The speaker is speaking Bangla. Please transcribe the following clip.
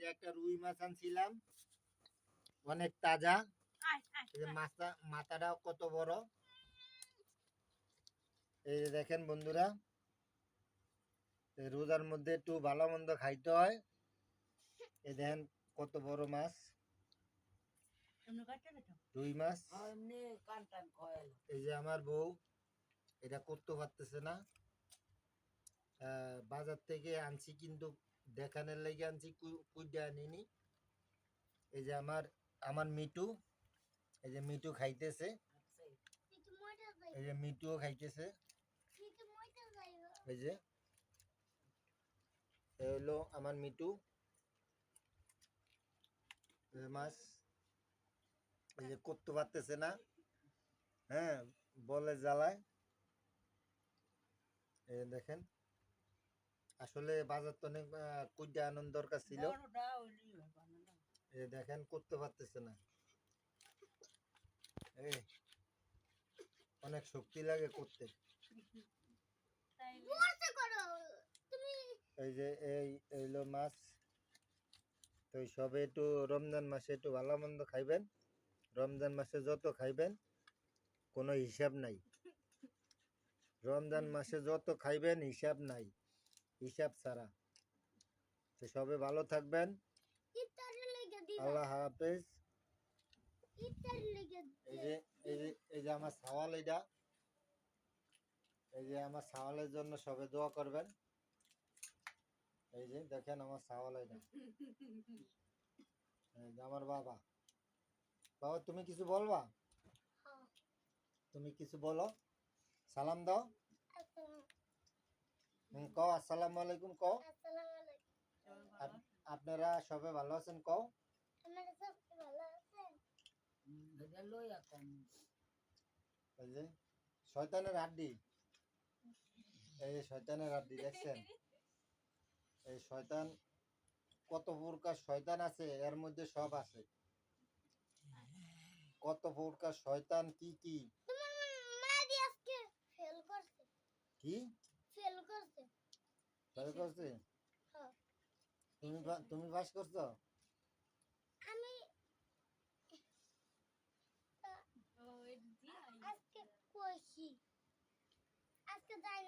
যে একটা রুই মাছ আনছিলাম অনেক তাজা। এই যে মাছটা মাথাটাও কত বড়। এই যে দেখেন বন্ধুরা রোজার মধ্যে একটু ভালো মন্দ খাইতে হয়। এই দেখেন কত বড় মাছ। রুই মাছ। কয়েল এই যে আমার বউ এটা করতে পারতেছে না। আহ, বাজার থেকে আনছি কিন্তু দেখানোর লেগে আনছি কুইডা আনিনি এই যে আমার আমার মিটু এই যে মিটু খাইতেছে। এই যে মিটুও খাইতেছে। এই যে হলো আমার মিটু মাছ, এই যে করতে পারতেছে না। হ্যাঁ বলে জ্বালায়। দেখেন। আসলে বাজার তো অনেক কুইডা আনন্দ দরকার ছিল। এই দেখেন করতে পারতেছে না। এই অনেক শক্তি লাগে করতে। এই যে এই এইলো মাছ। তো এই সবে একটু রমজান মাসে একটু ভালো মন্দ খাইবেন। রমজান মাসে যত খাইবেন কোনো হিসাব নাই। রমজান মাসে যত খাইবেন হিসাব নাই। হিসাব ছাড়া। তো সবে ভালো থাকবেন। আল্লাহ হাফেজ। এই যে এই যে এই যে আমার সাওয়াল এটা এই যে আমার সাওয়ালের জন্য সবে দোয়া করবেন। এই যে দেখেন আমার সাওয়াল এটা এই যে আমার বাবা। বাবা তুমি কিছু বলবা? তুমি কিছু বলো? সালাম দাও। হুম, কও আসসালামু আলাইকুম কও। আপ- আপনারা সবে ভালো আছেন যে শয়তানের আড্ডি এই শয়তানের আড্ডি দেখছেন? এই শয়তান কত প্রকার শয়তান আছে এর মধ্যে সব আছে। কত প্রকার শয়তান কি কি? কি? ফেল করছে তুমি তুমি পাস করছ? আমি আজকে কইছি। আজকে যাই